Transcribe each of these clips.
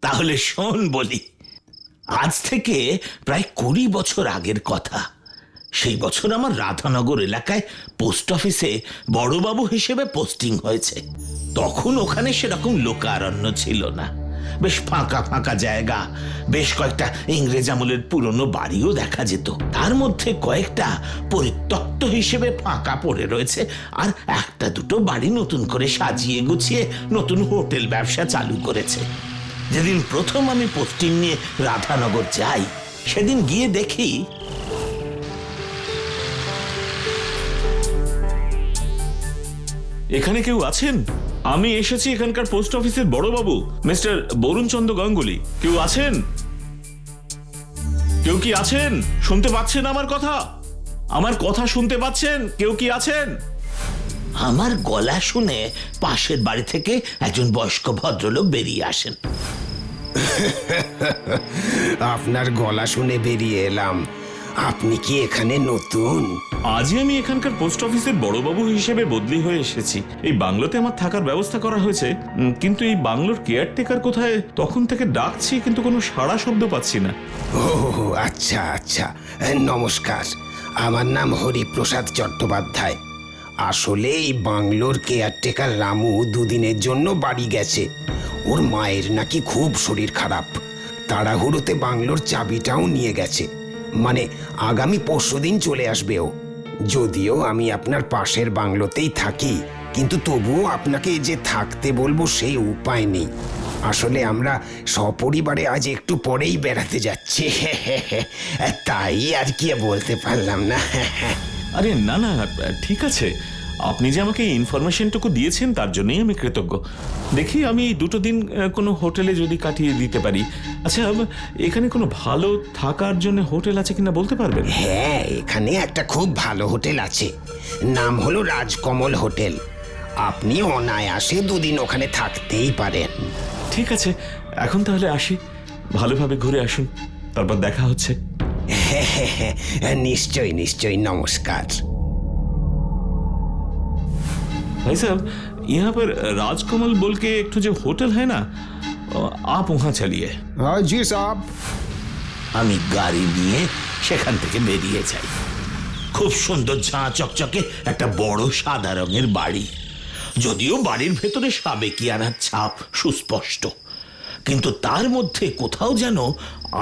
তাহলে শোন বলি। আজ থেকে প্রায় কুড়ি বছর আগের কথা। সেই বছর আমার রাধানগর এলাকায় পোস্ট অফিসে বড়বাবু হিসেবে পোস্টিং হয়েছে। তখন ওখানে সেরকম লোকারণ্য ছিল না। বেশ ফাঁকা ফাঁকা জায়গা। বেশ কয়েকটা ইংরেজ আমলের পুরনো বাড়িও দেখা যেত। তার মধ্যে কয়েকটা পরিত্যক্ত হিসেবে ফাঁকা পড়ে রয়েছে আর একটা দুটো বাড়ি নতুন করে সাজিয়ে গুছিয়ে নতুন হোটেল ব্যবসা চালু করেছে। যেদিন প্রথম আমি পোস্টিং নিয়ে রাধানগর যাই, সেদিন গিয়ে দেখি এখানে কেউ আছেন? আমি এসেছি এখানকার পোস্ট অফিসের বড়বাবু মিস্টার বরুণ চন্দ্র গাঙ্গুলি। কেউ আছেন? কেউ কি আছেন? শুনতে পাচ্ছেন আমার কথা? আমার কথা শুনতে পাচ্ছেন? কেউ কি আছেন? আমার গলা শুনে পাশের বাড়ি থেকে একজন বয়স্ক ভদ্রলোক বেরিয়ে আসেন। আপনার গলা শুনে বেরিয়ে এলাম। আপনি কি এখানে নতুন? আজই আমি এখানকার পোস্ট অফিসের বড়বাবু হিসেবে বদলি হয়ে এসেছি। এই বাংলোতে আমার থাকার ব্যবস্থা করা হয়েছে কিন্তু এই বাংলোর কেয়ারটেকার কোথায় তখন থেকে ডাকছি, কিন্তু কোনো সাড়া শব্দ পাচ্ছি না। ও আচ্ছা আচ্ছা নমস্কার। আমার নাম হরিপ্রসাদ চট্টোপাধ্যায়। আসলে এই বাংলোর কেয়ারটেকার রামু দুদিনের জন্য বাড়ি গেছে। ওর মায়ের নাকি খুব শরীর খারাপ। তাড়াহুড়োতে বাংলোর চাবিটাও নিয়ে গেছে। মানে আগামী পরশু দিন চলে আসবে ও। যদিও আমি আপনার পাশের বাংলোতেই থাকি, কিন্তু তবুও আপনাকে যে থাকতে বলব সেই উপায় নেই। আসলে আমরা সপরিবারে আজ একটু পরেই বেড়াতে যাচ্ছি। তাই আর কি বলতে পারলাম না। আরে না না, ঠিক আছে। আপনি যে আমাকে ইনফরমেশনটুকু দিয়েছেন তার জন্যই আমি কৃতজ্ঞ। দেখি আমি দুটো দিন কোনো হোটেলে যদি কাটিয়ে দিতে পারি। আচ্ছা এখানে কোনো ভালো থাকার জন্য হোটেল আছে কিনা বলতে পারবেন? হ্যাঁ এখানে একটা খুব ভালো হোটেল আছে। নাম হলো রাজকমল হোটেল। আপনি অনায়াসে দুদিন ওখানে থাকতেই পারেন। ঠিক আছে এখন তাহলে আসি। ভালোভাবে ঘুরে আসুন তারপর দেখা হচ্ছে। নিশ্চয়ই নিশ্চয়ই নমস্কার। भाई साहब यहाँ पर राजकमल बोल के एक ठो जो होटल है ना आप वहाँ चलिए हाँ जी साहब আমি গাড়ি নিয়ে সেখান থেকে বেরিয়ে যাই খুব সুন্দর ঝাঁ চকচকে একটা বড় সাদা রঙের বাড়ি যদিও বাড়ির ভেতরে সাবেকিয়ানার ছাপ সুস্পষ্ট কিন্তু তার মধ্যে কোথাও যেন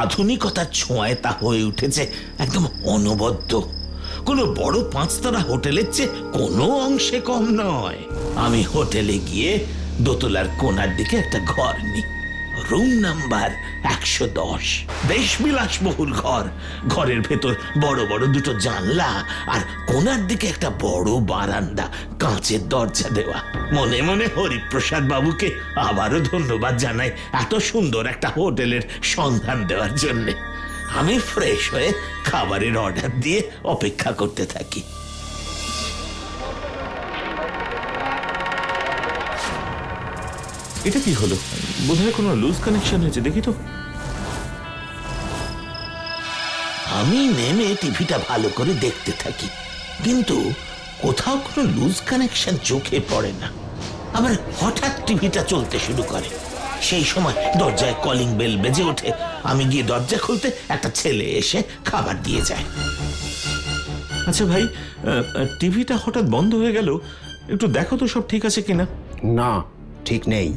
আধুনিকতার ছোঁয়ায় তা হয়ে উঠেছে একদম অনবদ্য কোনো বড় পাঁচতারা হোটেলের চেয়ে কোনো অংশে কম নয়। আমি হোটেলে গিয়ে দোতলার কোনার দিকে একটা ঘর নিই। রুম নাম্বার একশো দশ। বেশ বিলাসবহুল ঘর। ঘরের ভেতর বড় বড় দুটো জানলা আর কোনার দিকে একটা বড় বারান্দা, কাঁচের দরজা দেওয়া। মনে মনে হরিপ্রসাদ বাবুকে আবারও ধন্যবাদ জানাই এত সুন্দর একটা হোটেলের সন্ধান দেওয়ার জন্যে। আমি ফ্রেশ হয়ে খাবারের অর্ডার দিয়ে অপেক্ষা করতে থাকি। এটা কি হলো? বোধহয় কোনো লুজ কানেকশন হয়েছে দেখি তো। আমি নেমে টিভিটা ভালো করে দেখতে থাকি কিন্তু কোথাও কোনো লুজ কানেকশন চোখে পড়ে না। আবার হঠাৎ টিভিটা চলতে শুরু করে। সেই সময় দরজায় কলিং বেল বেজে ওঠে। আমি গিয়ে দরজা খুলতে একটা ছেলে এসে খাবার দিয়ে যায়। আচ্ছা ভাই টিভিটা হঠাৎ বন্ধ হয়ে গেল। একটু দেখো তো সব ঠিক আছে কিনা। না ঠিক নেই।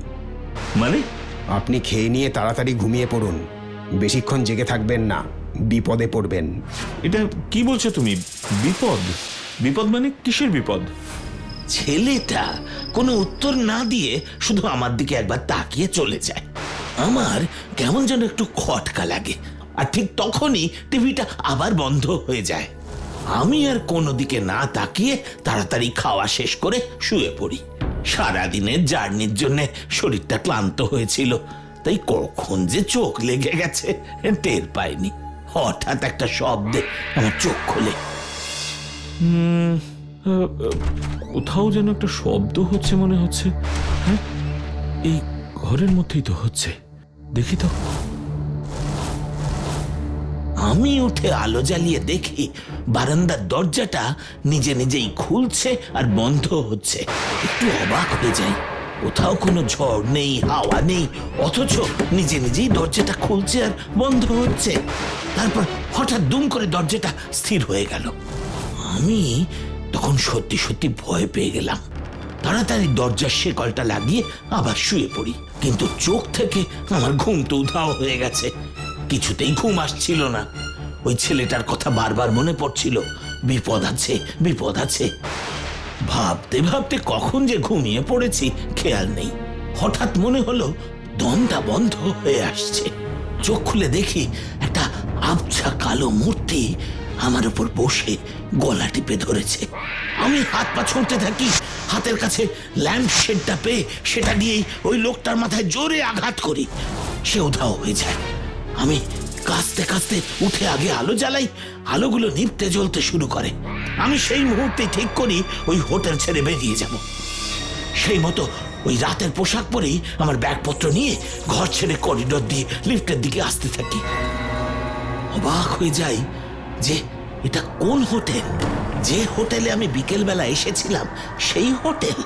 মানে? আপনি খেয়ে নিয়ে তাড়াতাড়ি ঘুমিয়ে পড়ুন। বেশিক্ষণ জেগে থাকবেন না বিপদে পড়বেন। এটা কি বলছো তুমি? বিপদ? বিপদ মানে কিসের বিপদ? ছেলেটা কোনো উত্তর না দিয়ে শুধু আমার দিকে একবার তাকিয়ে চলে যায়। আমার কেমন যেন একটু খটকা লাগে আর ঠিক তখনই টিভিটা আবার বন্ধ হয়ে যায়। আমি আর কোনো দিকে না তাকিয়ে তাড়াতাড়ি খাওয়া শেষ করে শুয়ে পড়ি। সারাদিনের জার্নির জন্য শরীরটা ক্লান্ত হয়েছিল তাই কখন যে চোখ লেগে গেছে টের পাইনি। হঠাৎ একটা শব্দে আমার চোখ খোলে। আহ, কোথাও যেন একটা শব্দ হচ্ছে মনে হচ্ছে। হ্যাঁ? এই ঘরের মধ্যেই তো হচ্ছে। দেখি তো। আমি উঠে আলো জ্বালিয়ে দেখি বারান্দার দরজাটা নিজে নিজেই খুলছে আর বন্ধ হচ্ছে। একটু অবাক হয়ে যাই। কোথাও কোনো ঝড় নেই, হাওয়া নেই, অথচ নিজে নিজেই দরজাটা খুলছে আর বন্ধ হচ্ছে। তারপর হঠাৎ দুম করে দরজাটা স্থির হয়ে গেল। আমি তখন সত্যি সত্যি ভয় পেয়ে গেলাম। তাড়াতাড়ি দরজার শেকলটা লাগিয়ে আবার শুয়ে পড়ি। কিন্তু চোখ থেকে আমার ঘুম তো উধাও হয়ে গেছে। কিছুতেই ঘুম আসছিল না। ওই ছেলেটার কথা বারবার মনে পড়ছিল। বিপদ আছে বিপদ আছে। ভাবতে ভাবতে কখন যে ঘুমিয়ে পড়েছি, খেয়াল নেই। হঠাৎ মনে হলো দমটা বন্ধ হয়ে আসছে। চোখ খুলে দেখি একটা আবছা কালো মূর্তি আমার উপর বসে গলা টিপে ধরেছে। আমি হাত পা ছুঁড়তে থাকি, হাতের কাছে ল্যাম্প শেডটা পেয়ে সেটা দিয়েই ওই লোকটার মাথায় জোরে আঘাত করি। সে উধাও হয়ে যায়। আমি কাঁচতে কাঁচতে উঠে আগে আলো জ্বালাই, আলোগুলো নিভতে জ্বলতে শুরু করে। আমি সেই মুহূর্তে ঠিক করি ওই হোটেল ছেড়ে বেরিয়ে যাব। সেই মতো ওই রাতের পোশাক পরেই আমার ব্যাগপত্র নিয়ে ঘর ছেড়ে করিডোর দিয়ে লিফটের দিকে আসতে থাকি। অবাক হয়ে যাই যে, এটা কোন হোটেল? যে হোটেলে আমি বিকেলবেলা এসেছিলাম, সেই হোটেল?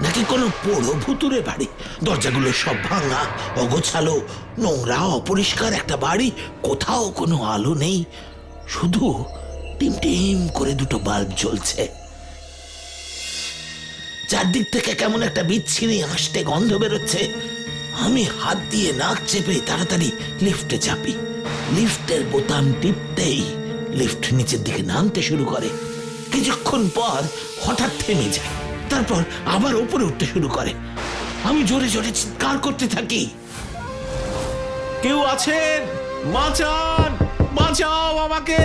নাকি কোনো পোড়ো ভুতুরে বাড়ি? দরজাগুলো সব ভাঙা, অগোছালো, নোংরা, অপরিষ্কার একটা বাড়ি, কোথাও কোনো আলো নেই। শুধু টিম টিম করে দুটো বাল্ব জ্বলছে। চারদিক থেকে কেমন একটা বিচ্ছিরি আসতে গন্ধ বেরোচ্ছে। আমি হাত দিয়ে নাক চেপে তাড়াতাড়ি লিফটে চাপি। লিফটের বোতাম টিপতেই লিফট নিচের দিকে নামতে শুরু করে। কিছুক্ষণ পর হঠাৎ থেমে যায় তারপর আবার উপরে উঠতে শুরু করে। আমি জোরে জোরে চিৎকার করতে থাকি। কেউ আছেন? বাঁচান! বাঁচাও আমাকে!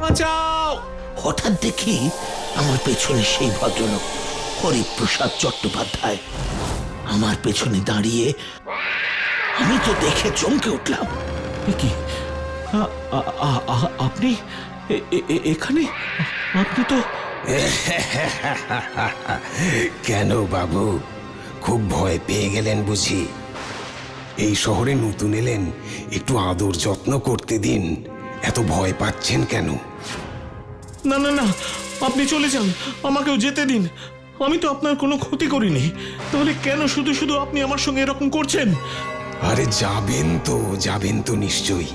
বাঁচাও! হঠাৎ দেখি আমার পেছনে সেই ভদ্রলোক হরিপ্রসাদ চট্টোপাধ্যায়। আমার পেছনে দাঁড়িয়ে আমি তো দেখে চমকে উঠলাম। কি? আপনি এখানে? আপনি তো কেন বাবু? খুব ভয় পেয়ে গেলেন বুঝি। এই শহরে নতুন এলেন একটু আদর যত্ন করতে দিন। এত ভয় পাচ্ছেন কেন? না না না আপনি চলে যান আমাকেও যেতে দিন। আমি তো আপনার কোনো ক্ষতি করিনি। তাহলে কেন শুধু শুধু আপনি আমার সঙ্গে এরকম করছেন? আরে যাবেন তো যাবেন তো নিশ্চয়ই।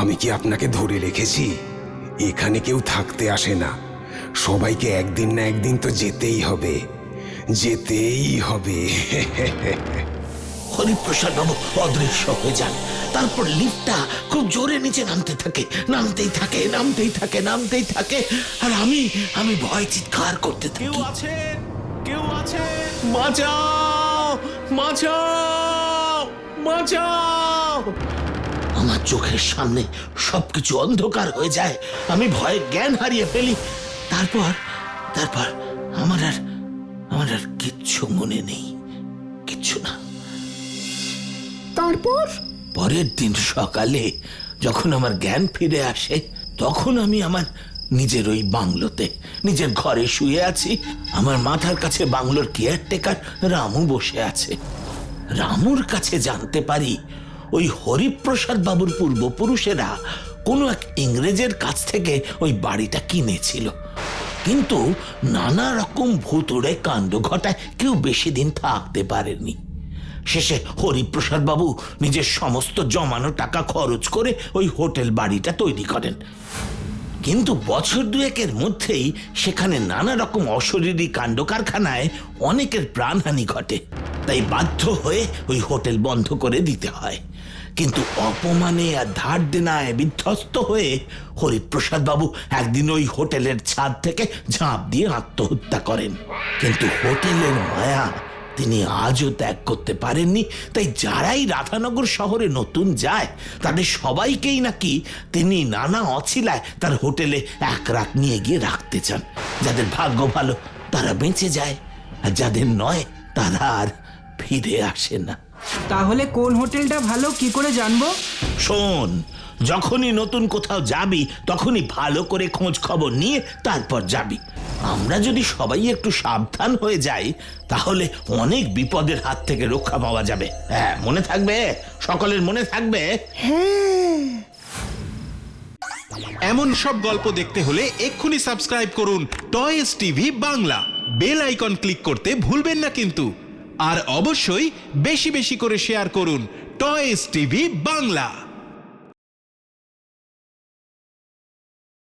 আমি কি আপনাকে ধরে রেখেছি? এখানে কেউ থাকতে আসে না। সবাইকে একদিন না একদিন তো যেতেই হবে। যেতেই হবে। হরিপ্রসাদ বাবু অদৃশ্য হয়ে যান। তারপর লিফটটা খুব জোরে নিচে নামতে থাকে। নামতেই থাকে নামতেই থাকে নামতেই থাকে। আর আমি আমি ভয় চিৎকার করতে কেউ আছে? কেউ আছে? বাঁচাও! বাঁচাও! বাঁচাও! আমার চোখের সামনে সবকিছু অন্ধকার হয়ে যায়। আমি ভয়ে জ্ঞান হারিয়ে ফেলি। তারপর তারপর আমার আর আমার আর কিচ্ছু মনে নেই। কিচ্ছু না। তারপর? পরের দিন সকালে যখন আমার জ্ঞান ফিরে আসে তখন আমি আমার নিজের ওই বাংলোতে নিজের ঘরে শুয়ে আছি। আমার মাথার কাছে বাংলোর কেয়ারটেকার রামু বসে আছে। রামুর কাছে জানতে পারি ওই হরিপ্রসাদ বাবুর পূর্বপুরুষেরা কোনো এক ইংরেজের কাছ থেকে ওই বাড়িটা কিনেছিল। কিন্তু নানা রকম ভুতুড়ে কাণ্ড ঘটায় কেউ বেশি দিন থাকতে পারেনি। শেষে হরিপ্রসাদ বাবু নিজের সমস্ত জমানো টাকা খরচ করে ওই হোটেল বাড়িটা তৈরি করেন। কিন্তু বছর দুয়েকের মধ্যেই সেখানে নানা রকম অশরীরী কাণ্ড কারখানায় অনেকের প্রাণহানি ঘটে। তাই বাধ্য হয়ে ওই হোটেল বন্ধ করে দিতে হয়। কিন্তু অপমানে আর ধার দেনায় বিধ্বস্ত হয়ে হরিপ্রসাদ বাবু একদিন ওই হোটেলের ছাদ থেকে ঝাঁপ দিয়ে আত্মহত্যা করেন। কিন্তু হোটেলের মায়া তিনি আজও ত্যাগ করতে পারেননি, তাই যারাই রাধানগর শহরে নতুন যায়, তাদের সবাইকেই নাকি তিনি নানা অছিলায় তার হোটেলে এক রাত নিয়ে গিয়ে রাখতে চান। যাদের ভাগ্য ভালো তারা বেঁচে যায়, আর যাদের নয় তারা আর ফিরে আসে না। তাহলে কোন হোটেলটা ভালো কি করে জানব? শোন যখনই নতুন কোথাও যাবি তখনই ভালো করে খোঁজ খবর নিয়ে তারপর যাবি। আমরা যদি সবাই একটু সাবধান হয়ে যাই তাহলে অনেক বিপদের হাত থেকে রক্ষা পাওয়া যাবে। হ্যাঁ মনে থাকবে? সকলের মনে থাকবে? এমন সব গল্প দেখতে হলে এক্ষুনি সাবস্ক্রাইব করুন toys TV Bangla. Bell icon click করতে ভুলবেন না কিন্তু। আর অবশ্যই বেশি বেশি করে শেয়ার করুন টয়েস টিভি বাংলা।